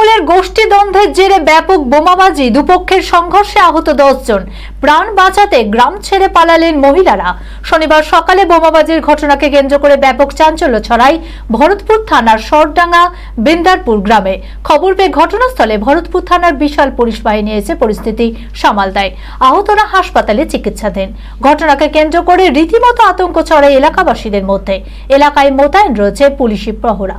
তৃণমূলের গোষ্ঠী দ্বন্দ্বের জেরে ব্যাপক বোমাবাজি, দুপক্ষের সংঘর্ষে আহত জন প্রাণ বাঁচাতে গ্রাম ছেড়ে পালালেন মহিলারা। শনিবার সকালে বোমাবাজির ঘটনাকে কেন্দ্র করে ব্যাপক চাঞ্চল্য ছড়ায় ভরতপুর থানার সরডাঙ্গা, বিন্দারপুর গ্রামে। খবর পেয়ে ঘটনাস্থলে ভরতপুর থানার বিশাল পুলিশ বাহিনী এসে পরিস্থিতি সামাল দেয়। আহতরা হাসপাতালে চিকিৎসাধীন। ঘটনাকে কেন্দ্র করে রীতিমতো আতঙ্ক ছড়ায় এলাকাবাসীদের মধ্যে। এলাকায় মোতায়েন রয়েছে পুলিশি প্রহরা।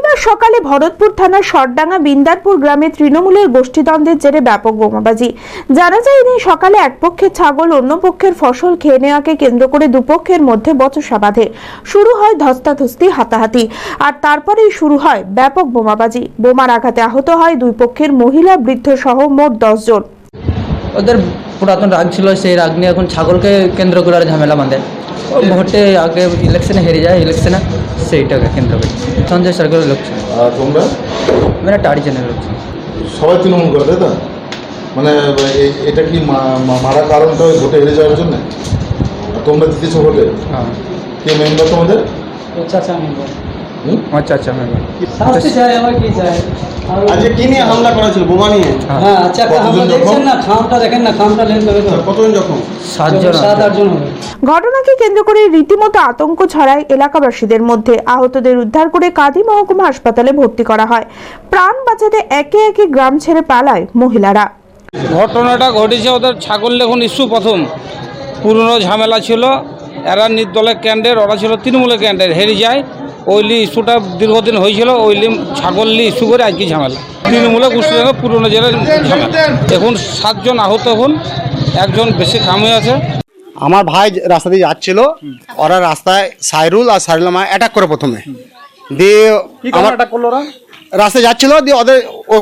শনিবার সকালে ভরতপুর থানার সরডাঙ্গা বিন্দারপুর গ্রামে তৃণমূলের গোষ্ঠীদ্বন্দ্বের জেরে ব্যাপক বোমাবাজি। জানা যায় এদিন সকালে এক পক্ষের ছাগল অন্য পক্ষের ফসল খেয়ে নেওয়াকে কেন্দ্র করে দুপক্ষের মধ্যে বচসা বাঁধে। শুরু হয় ধস্তাধস্তি, হাতাহাতি। আর তারপরেই শুরু হয় ব্যাপক বোমাবাজি। বোমার আঘাতে আহত হয় দুই পক্ষের মহিলা, বৃদ্ধ সহ মোট দশ জন। ওদের পুরাতন রাগ ছিল, সেই রাগ নিয়ে এখন ছাগলকে কেন্দ্র করে ঝামেলা বাঁধে। ভোটে আগে ইলেকশনে হেরে যায় ইলেকশনে সেইটাকে কেন্দ্র করে। সঞ্জয় সরকারের লোক ছিল। আর তোমরা? মানে টাড়ি চ্যানেল লোক ছিল। সবাই তৃণমূল করে তাই তো? মানে এটা কি মারা কারণটা ওই ভোটে হেরে যাওয়ার জন্য? তোমরা জিতেছো ভোটে? হ্যাঁ। কে মেম্বার তোমাদের? চাচা মেম্বার হুম? আমার চাচা মেম্বার আমার কি চাই আজকে কি নিয়ে হামলা করা ছিল বোমা নিয়ে। হ্যাঁ আচ্ছা হামলা? দেখছেন না? খামটা দেখেন না খামটা লেন কতজন যখন সাতজন সাত আটজন হবে। ঘটনাকে কেন্দ্র করে রীতিমতো আতঙ্ক ছড়ায় এলাকাবাসীদের মধ্যে। আহতদের উদ্ধার করে কাঁদি মহকুমা হাসপাতালে ভর্তি করা হয়। প্রাণ বাঁচাতে একে একে গ্রাম ছেড়ে পালায় মহিলারা। ঘটনাটা ঘটেছে ওদের ছাগল লেখন ইস্যু প্রথম। পুরনো ঝামেলা ছিল, এরা নির্দলের ক্যান্ডের ওরা ছিল তৃণমূলের ক্যান্ডের হেরে যায়। ওইলি ইস্যুটা দীর্ঘদিন হয়েছিল, ওইলি ছাগল নিয়ে ইস্যু করে আজকে ঝামেলা। তৃণমূলের গোষ্ঠীর পুরনো জেলার ঝামেলা। এখন সাতজন আহত হন, একজন বেশি খাম আছে আমার ভাই রাস্তা দিয়ে যাচ্ছিল ওরা রাস্তায় সাইরুল আর সাইরুল মা অ্যাটাক করে প্রথমে। দিয়ে আমার রাস্তায় যাচ্ছিল দিয়ে ওদের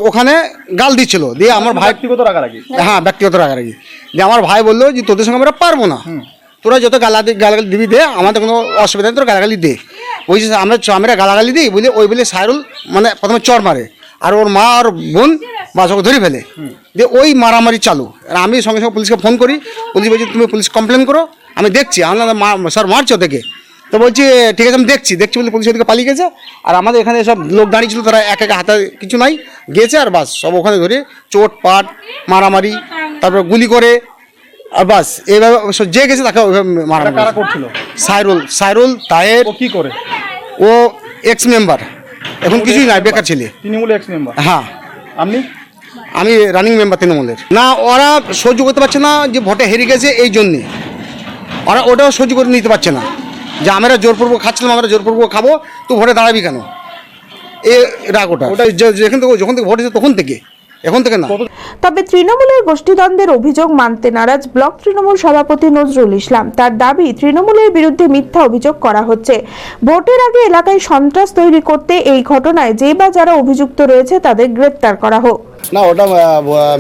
ওখানে গাল দিচ্ছিল। দিয়ে আমার ভাই ব্যক্তিগত রাগারাগি? হ্যাঁ ব্যক্তিগত রাগারাগি। দিয়ে আমার ভাই বলল যে তোদের সঙ্গে আমরা পারব না। তোরা যত গালাদি গালাগালি দিবি দে আমাদের কোনো অসুবিধা নেই তোরা গালাগালি দে। ওই আমরা আমরা গালাগালি দিই। বলে ওই বলে সাইরুল মানে প্রথমে চর মারে। আর ওর মা আর বোন বাস ওকে ধরে ফেলে। দিয়ে ওই মারামারি চালু। আর আমি সঙ্গে সঙ্গে পুলিশকে ফোন করি। পুলিশ বলছি তুমি পুলিশ কমপ্লেন করো। আমি দেখছি। আমরা স্যার মারছো দেখে তো বলছি ঠিক আছে আমি দেখছি। দেখছি বলে পুলিশ ওদিকে পালিয়ে গেছে। আর আমাদের এখানে সব লোক দাঁড়িয়ে ছিল তারা এক এক হাতে কিছু নাই। গেছে আর বাস সব ওখানে ধরে চোট পাট মারামারি তারপর গুলি করে আর বাস। এইভাবে যে গেছে তাকে ওইভাবে মারা করছিল? সাইরুল সাইরুল তাহের কি করে? ও এক্স মেম্বার এখন কিছুই নাই বেকার ছেলে। তৃণমূল এক্স মেম্বার হ্যাঁ। আপনি? আমি রানিং মেম্বার তৃণমূলের। না ওরা সহ্য করতে পারছে না যে ভোটে হেরে গেছে এই জন্যে। ওরা ওটাও সহ্য করে নিতে পারছে না। যে আমরা জোরপূর্বক খাচ্ছিলাম আমরা জোরপূর্বক খাব তুই ভোটে দাঁড়াবি কেন? এ রাগ ওটা ওটা যেখান থেকে যখন থেকে ভোট এসে তখন থেকে। এখন থেকে না। তবে তৃণমূলের গোষ্ঠীদ্বন্দ্বের অভিযোগ মানতে নারাজ ব্লক তৃণমূল সভাপতি নজরুল ইসলাম। তার দাবি তৃণমূলের বিরুদ্ধে মিথ্যা অভিযোগ করা হচ্ছে। ভোটের আগে এলাকায় সন্ত্রাস তৈরি করতে এই ঘটনায় যে বা যারা অভিযুক্ত রয়েছে তাদের গ্রেপ্তার করা হোক। না, ওটা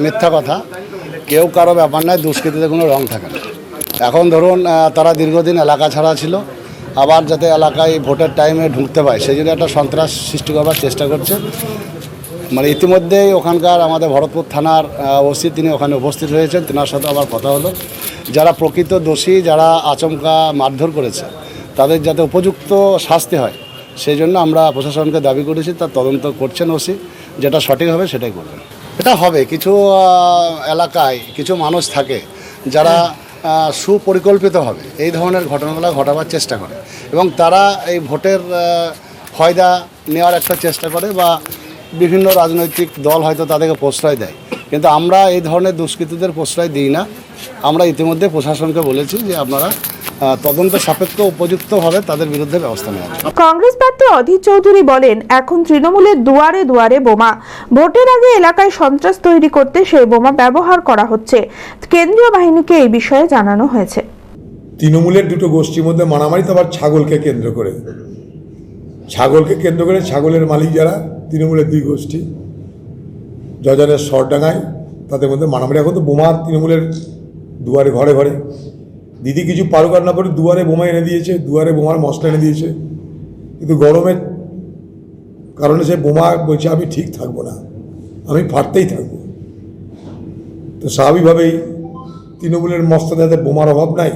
মিথ্যা কথা। কেউ কারও ব্যাপার নয়, দুষ্কৃতিতে কোনো রং থাকে না। এখন ধরুন তারা দীর্ঘদিন এলাকা ছাড়া ছিল, আবার যাতে এলাকায় ভোটের টাইমে ঢুকতে পায়, সেই জন্য একটা সন্ত্রাস সৃষ্টি করবার চেষ্টা করছে। মানে ইতিমধ্যেই ওখানকার আমাদের ভরতপুর থানার ওসি তিনি ওখানে উপস্থিত হয়েছেন, তেনার সাথে আবার কথা হলো। যারা প্রকৃত দোষী, যারা আচমকা মারধর করেছে, তাদের যাতে উপযুক্ত শাস্তি হয়, সেই জন্য আমরা প্রশাসনকে দাবি করেছি, তার তদন্ত করছেন ওসি। যেটা সঠিক হবে সেটাই করবেন। এটা হবে। কিছু এলাকায় কিছু মানুষ থাকে যারা আহ, সুপরিকল্পিতভাবে এই ধরনের ঘটনাগুলো ঘটাবার চেষ্টা করে এবং তারা এই ভোটের ফয়দা নেওয়ার একটা চেষ্টা করে বা বিভিন্ন রাজনৈতিক দল হয়তো তাদেরকে প্রশ্রয় দেয়। কিন্তু আমরা এই ধরনের দুষ্কৃতীদের প্রশ্রয় দিই না। আমরা ইতিমধ্যে প্রশাসনকে বলেছি যে আপনারা তদন্ত সাপেক্ষ উপযুক্ত উপযুক্তভাবে তাদের বিরুদ্ধে ব্যবস্থা নেওয়া হবে। কংগ্রেস প্রার্থী অধীর চৌধুরী বলেন এখন তৃণমূলের দুয়ারে দুয়ারে বোমা। ভোটের আগে এলাকায় সন্ত্রাস তৈরি করতে সেই বোমা ব্যবহার করা হচ্ছে। কেন্দ্রীয় বাহিনীকে এই বিষয়ে জানানো হয়েছে। তৃণমূলের দুটো গোষ্ঠীর মধ্যে মারামারি তো আবার ছাগলকে কেন্দ্র করে। ছাগলকে কেন্দ্র করে ছাগলের মালিক যারা তৃণমূলের দুই গোষ্ঠী। যজনের সরডাঙ্গায় তাদের মধ্যে মারামারি এখন তো বোমা তৃণমূলের দুয়ারে ঘরে ঘরে। দিদি কিছু পারুকার না করে দুয়ারে বোমা এনে দিয়েছে দুয়ারে বোমার মশলা এনে দিয়েছে। কিন্তু গরমের কারণে সে বোমা বলছে আমি ঠিক থাকব না আমি ফাটতেই থাকব। তো স্বাভাবিকভাবেই তৃণমূলের মস্তাদাতে বোমার অভাব নাই।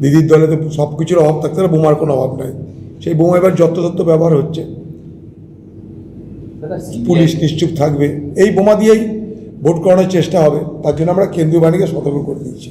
দিদির দলে তো সব কিছুর অভাব থাকতে পারে বোমার কোনো অভাব নাই। সেই বোমা এবার যত্রতত্ত্ব ব্যবহার হচ্ছে। পুলিশ নিশ্চুপ থাকবে। এই বোমা দিয়েই ভোট করানোর চেষ্টা হবে। তার জন্য আমরা কেন্দ্রীয় বাহিনীকে সতর্ক করে দিচ্ছি